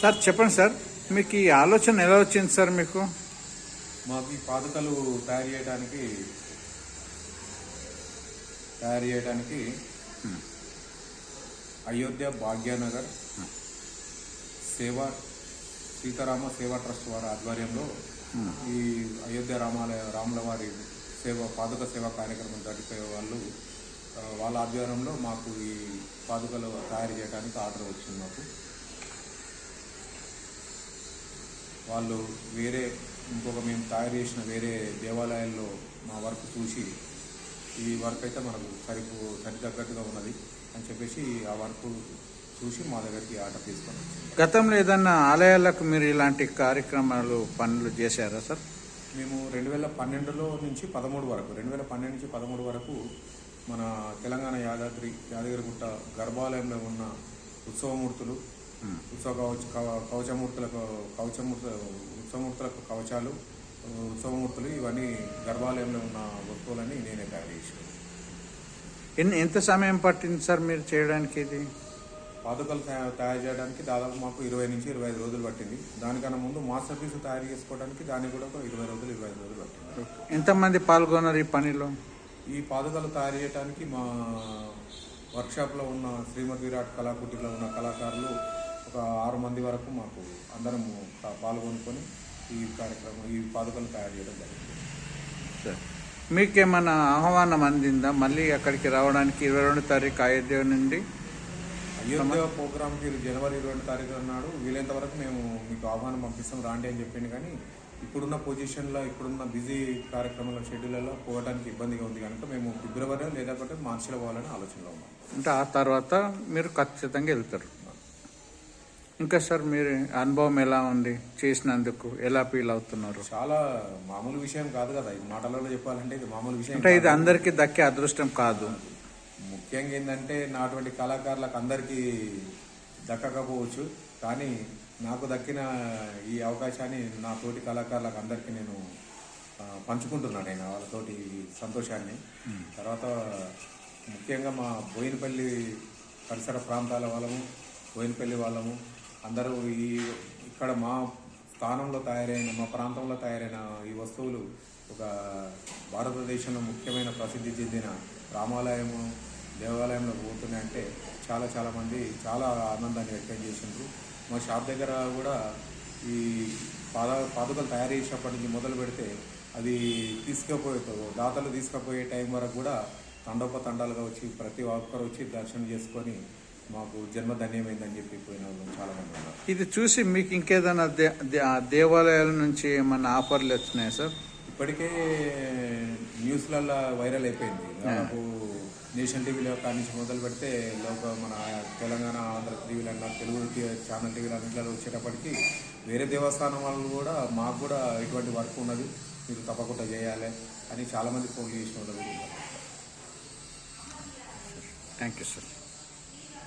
Sir చెప్పండి sir. మీకు ఈ ఆలోచన ఎలా వచ్చింది సార్ మీకు? మాకు ఈ పాదుకలు తయారు చేయడానికి తయారు చేయడానికి అయోధ్య భాగ్యనగర్ సేవా సీతారామ సేవా ట్రస్ట్ వారి ఆధ్వర్యంలో ఈ అయోధ్య రామాలయ రాముల వారి సేవ పాదుక సేవా కార్యక్రమం జరిపే వాళ్ళు వాళ్ళ ఆధ్వర్యంలో మాకు ఈ పాదుకలు తయారు చేయడానికి ఆర్డర్ వచ్చింది మాకు. వాళ్ళు వేరే ఇంకొక మేము తయారు చేసిన వేరే దేవాలయాల్లో మా వర్క్ చూసి ఈ వర్క్ అయితే మనకు సరిపో సరితగ్గట్టుగా ఉన్నది అని చెప్పేసి ఆ వర్క్ చూసి మా దగ్గరికి ఆర్డర్ తీసుకొని వచ్చింది గతంలో ఏదన్నా ఆలయాలకు మీరు ఇలాంటి కార్యక్రమాలు పనులు చేశారా సార్? మేము రెండు వేల పన్నెండులో నుంచి పదమూడు వరకు రెండు వేల పన్నెండు నుంచి పదమూడు వరకు మన తెలంగాణ యాదాద్రి యాదగిరిగుట్ట గర్భాలయంలో ఉన్న ఉత్సవమూర్తులు ఉత్సవ కవచ కవ- కవచమూర్తులకు కవచమూర్త ఉత్సవమూర్తులకు కవచాలు ఉత్సవమూర్తులు ఇవన్నీ గర్భాలయంలో ఉన్న వస్తువులని నేనే తయారు చేశాను ఎన్ని ఎంత సమయం పట్టింది సార్ మీరు చేయడానికి ఇది? పాదుకలు తయా- తయారు చేయడానికి దాదాపు మాకు ఇరవై నుంచి ఇరవై ఐదు రోజులు పట్టింది. దానికన్నా ముందు మాస్టర్ పీస్ తయారు చేసుకోవడానికి దానికి కూడా ఒక ఇరవై రోజులు ఇరవై ఐదు రోజులు పట్టింది. ఎంతమంది పాల్గొన్నారు ఈ పనిలో? ఈ పాదుకలు తయారు చేయడానికి మా వర్క్షాప్లో ఉన్న శ్రీమద్ విరాట్ కళాకుటీలో ఉన్న కళాకారులు ఒక ఆరు మంది వరకు మాకు అందరం పాల్గొనుకొని ఈ కార్యక్రమం ఈ పాదుకలు తయారు చేయడం జరిగింది. సార్. మీకేమన్నా ఆహ్వానం అందిందా? మళ్ళీ అక్కడికి రావడానికి ఇరవై రెండు తారీఖు అయోధ్య నుండి? అయోధ్య ప్రోగ్రామ్కి జనవరి ఇరవై రెండు తారీఖు నాడు వీలైనంత వరకు మేము మీకు ఆహ్వానం పంపిస్తాం. రాండి అని చెప్పింది కానీ ఇప్పుడున్న పొజిషన్లో ఇప్పుడున్న బిజీ కార్యక్రమాల షెడ్యూల్లో పోవడానికి ఇబ్బందిగా ఉంది కనుక మేము ఫిబ్రవరి లేకపోతే మార్చిలో పోవాలని ఆలోచనలో ఉన్నాం. అంటే ఆ తర్వాత మీరు ఖచ్చితంగా వెళ్తారు. ఇంకా సార్ మీరు అనుభవం ఎలా ఉంది చేసినందుకు? ఎలా ఫీల్ అవుతున్నారు? చాలా మామూలు విషయం కాదు కదా. ఇది మాటలలో చెప్పాలంటే ఇది మామూలు విషయం అంటే ఇది. అందరికీ దక్కే అదృష్టం కాదు. ముఖ్యంగా ఏంటంటే నాటువంటి కళాకారులకు అందరికీ దక్కకపోవచ్చు. కానీ నాకు దక్కిన ఈ అవకాశాన్ని నా తోటి కళాకారులకు అందరికీ నేను పంచుకుంటున్నాను. నేను వాళ్ళతోటి ఈ సంతోషాన్ని. తర్వాత ముఖ్యంగా మా బోయినపల్లి పరిసర ప్రాంతాల వాళ్ళము బోయినపల్లి వాళ్ళము అందరూ ఈ ఇక్కడ మా స్థానంలో తయారైన మా ప్రాంతంలో తయారైన ఈ వస్తువులు ఒక భారతదేశంలో ముఖ్యమైన ప్రసిద్ధి చెందిన రామాలయము దేవాలయంలో పోతున్నాయంటే చాలా చాలామంది చాలా ఆనందాన్ని వ్యక్తం చేసిండ్రు. మా షాప్ దగ్గర కూడా ఈ పాద పాదుకలు తయారు చేసినప్పటి నుంచి మొదలు పెడితే అది తీసుకుపోయే దాతలు తీసుకుపోయే టైం వరకు కూడా తండోపతండాలుగా వచ్చి ప్రతి ఒక్కరు వచ్చి దర్శనం చేసుకొని మాకు జన్మ ధన్యమైందని చెప్పి పోయిన వాళ్ళు చాలా మంది ఉన్నారు. ఇది చూసి మీకు ఇంకేదైనా దేవాలయాల నుంచి ఏమన్నా ఆఫర్లు వచ్చినాయా సార్? ఇప్పటికే న్యూస్లలో వైరల్ అయిపోయింది. దాదాపు నేషనల్ టీవీలో కాడి నుంచి మొదలు పెడితే లోక మన తెలంగాణ ఆంధ్ర టీవీలు అన్న తెలుగు ఛానల్ టీవీలు అన్నింటిలో వచ్చేటప్పటికి వేరే దేవస్థానం వాళ్ళు కూడా మాకు కూడా ఇటువంటి వర్క్ ఉన్నది. మీరు తప్పకుండా చేయాలి అని చాలామంది ఫోన్ చేసిన వాళ్ళు. Thank you sir.